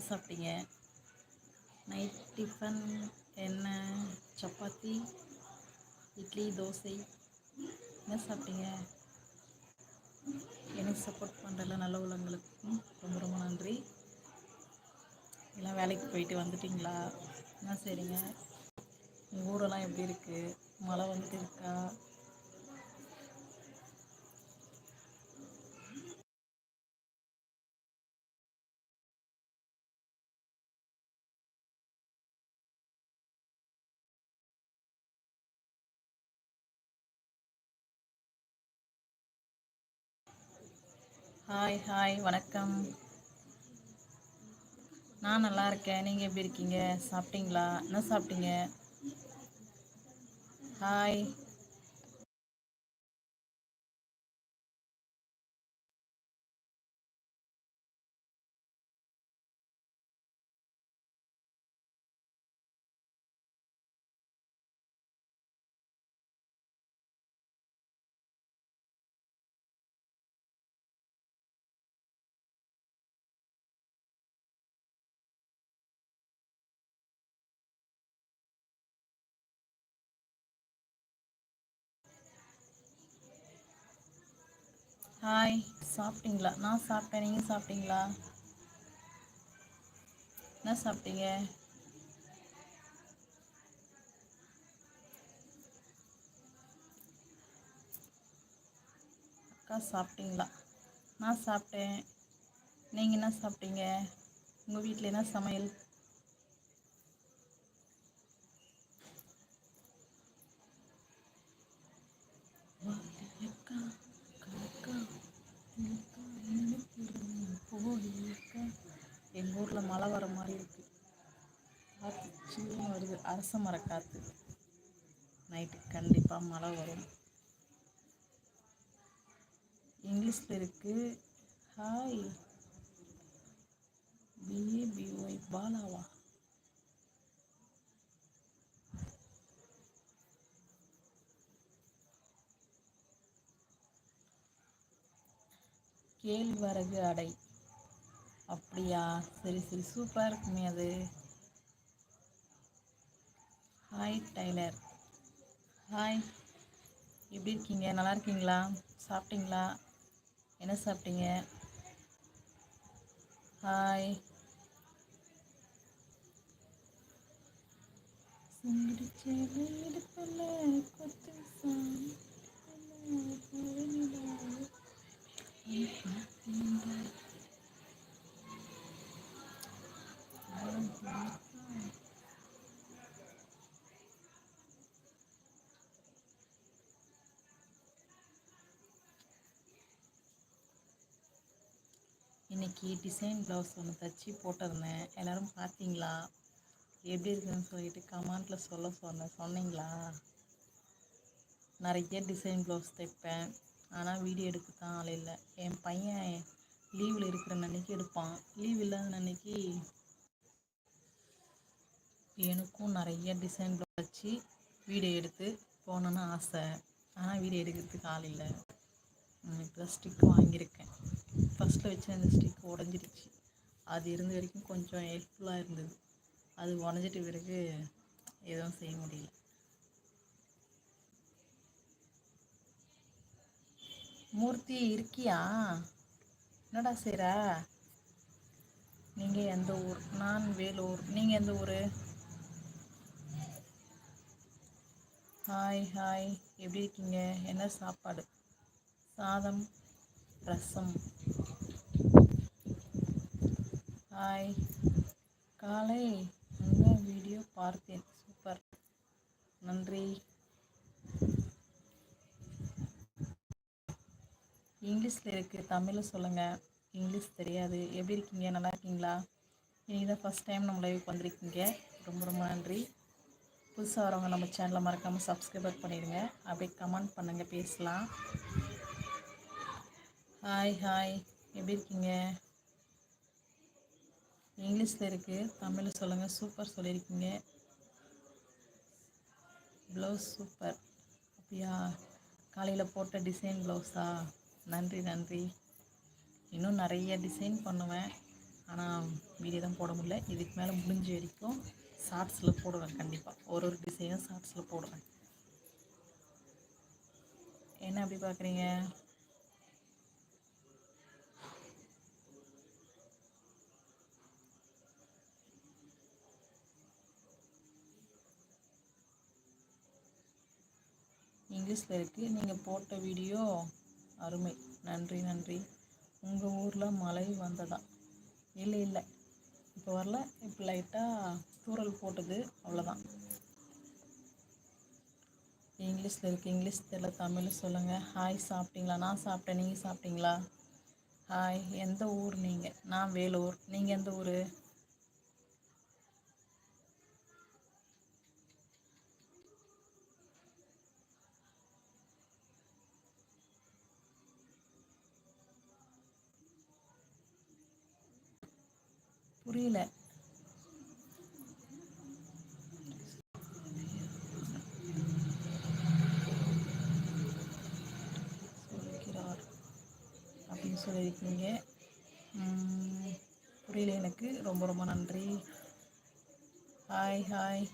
என்ன சாப்பிட்டீங்க? Night tiffin என்ன? சப்பாத்தி இட்லி தோசை என்ன சாப்பிட்டீங்க? எனக்கு சப்போர்ட் பண்ணுறல நல்ல உள்ளவங்களுக்கும் ரொம்ப ரொம்ப நன்றி. எல்லாம் வேலைக்கு போயிட்டு வந்துட்டிங்களா? என்ன சரிங்க ஊரெல்லாம் எப்படி இருக்குது மழை வந்துட்டு இருக்கா? ஹாய் ஹாய் வணக்கம். நான் நல்லா இருக்கேன். நீங்கள் எப்படி இருக்கீங்க? சாப்பிட்டீங்களா? என்ன சாப்பிட்டீங்க? ஹாய் ஹாய் சாப்பிட்டீங்களா? நான் சாப்பிட்டேன். நீங்கள் சாப்பிட்டீங்களா? என்ன சாப்பிட்டீங்க? அக்கா சாப்பிட்டீங்களா? நான் சாப்பிட்டேன். நீங்கள் என்ன சாப்பிட்டீங்க? உங்கள் வீட்டில் என்ன சமையல் அக்கா அக்கா எங்கள் ஊரில் மழை வர மாதிரி இருக்குது காற்று சில்லுன்னு வருது அரச மரக்காற்று நைட்டு கண்டிப்பாக மழை வரும். இங்கிலீஷில் இருக்குது ஹாய் பிஏபிஒய் பாலாவா? கேழ்வரகு அடை. அப்படியா? சரி சரி சூப்பராக இருக்குமே அது. ஹாய் டைலர் ஹாய் எப்படி இருக்கீங்க? நல்லா இருக்கீங்களா? சாப்பிட்டீங்களா? என்ன சாப்பிட்டீங்க? ஹாய் சுங்கிடிச்ச வீடுக்குள்ள கொத்து சாமி. இன்னைக்கு டிசைன் ப்ளவுஸ் ஒன்று தச்சு போட்டிருந்தேன். எல்லோரும் பார்த்தீங்களா எப்படி இருக்குன்னு சொல்லிட்டு கமெண்ட்டில் சொல்ல சொன்னேன் சொன்னீங்களா? நிறைய டிசைன் ப்ளவுஸ் தைப்பேன். ஆனால் வீடியோ எடுக்க தான் ஆள் இல்லை. என் பையன் லீவில் இருக்கிற அன்னைக்கு எடுப்பான். லீவ் இல்லாத அன்னைக்கு எனக்கும் நிறைய டிசைன் ப்ளவுஸ் வச்சு வீடியோ எடுத்து போகணுன்னு ஆசை. ஆனால் வீடியோ எடுக்கிறதுக்கு ஆள் இல்லை. இப்போ ஸ்டிக் வாங்கியிருக்கேன். ஃபஸ்ட்டில் வச்சு அந்த ஸ்டிக் உடஞ்சிருச்சு. அது இருந்த வரைக்கும் கொஞ்சம் ஹெல்ப்ஃபுல்லாக இருந்தது. அது உடஞ்சிட்ட பிறகு எதுவும் செய்ய முடியல. மூர்த்தி இருக்கியா? என்னடா செய்கிற நீங்கள் எந்த ஊர்? நான் வேலூர். நீங்கள் எந்த ஊர்? ஹாய் ஹாய் எப்படி இருக்கீங்க? என்ன சாப்பாடு? சாதம். ரசம். ஹாய் காலை உங்கள் வீடியோ பார்த்தேன். சூப்பர் நன்றி. இங்கிலீஷில் இருக்குது தமிழில் சொல்லுங்கள் இங்கிலீஷ் தெரியாது. எப்படி இருக்கீங்க? நல்லா இருக்கீங்களா? இன்றைக்கி தான் ஃபஸ்ட் டைம் நம்ம லைவுக்கு வந்திருக்கீங்க. ரொம்ப ரொம்ப நன்றி. புதுசாக வரவங்க நம்ம சேனலை மறக்காமல் சப்ஸ்கிரைபர் பண்ணிடுங்க. அப்படியே கமெண்ட் பண்ணுங்கள் பேசலாம். ஹாய் ஹாய் எப்படி இருக்கீங்க? இங்கிலீஷில் இருக்குது தமிழில் சொல்லுங்கள் சூப்பர் சொல்லியிருக்கீங்க. ப்ளவுஸ் சூப்பர் அப்படியா? காலையில் போட்ட டிசைன் ப்ளவுஸா நன்றி நன்றி. இன்னும் நிறைய டிசைன் பண்ணுவேன். ஆனால் வீடியோ தான் போட முடியல. இதுக்கு மேலே முடிஞ்ச வரைக்கும் ஷார்ட்ஸில் போடுவேன் கண்டிப்பாக ஒரு ஒரு டிசைனும் ஷார்ட்ஸில் போடுவேன். என்ன அப்படி பார்க்குறீங்க? இங்கிலீஷில் இருக்குது நீங்கள் போட்ட வீடியோ அருமை. நன்றி நன்றி. உங்கள் ஊரில் மழை வந்ததா? இல்லை இல்லை. இப்போ வரல. இப்போ லைட்டாக தூரல் போட்டது. அவ்வளோதான் இங்கிலீஷில் இருக்குது இங்கிலீஷ் தெரியல. தமிழ் சொல்லுங்கள் ஹாய் சாப்பிட்டீங்களா? நான் சாப்பிட்டேன். நீங்கள் சாப்பிட்டீங்களா? ஹாய் எந்த ஊர் நீங்கள் நான் வேலூர். நீங்கள் எந்த ஊர்? புரியல. சொல்கிறார் அப்படின்னு சொல்லியிருக்கீங்க. புரியல எனக்கு. ரொம்ப ரொம்ப நன்றி. Hi hi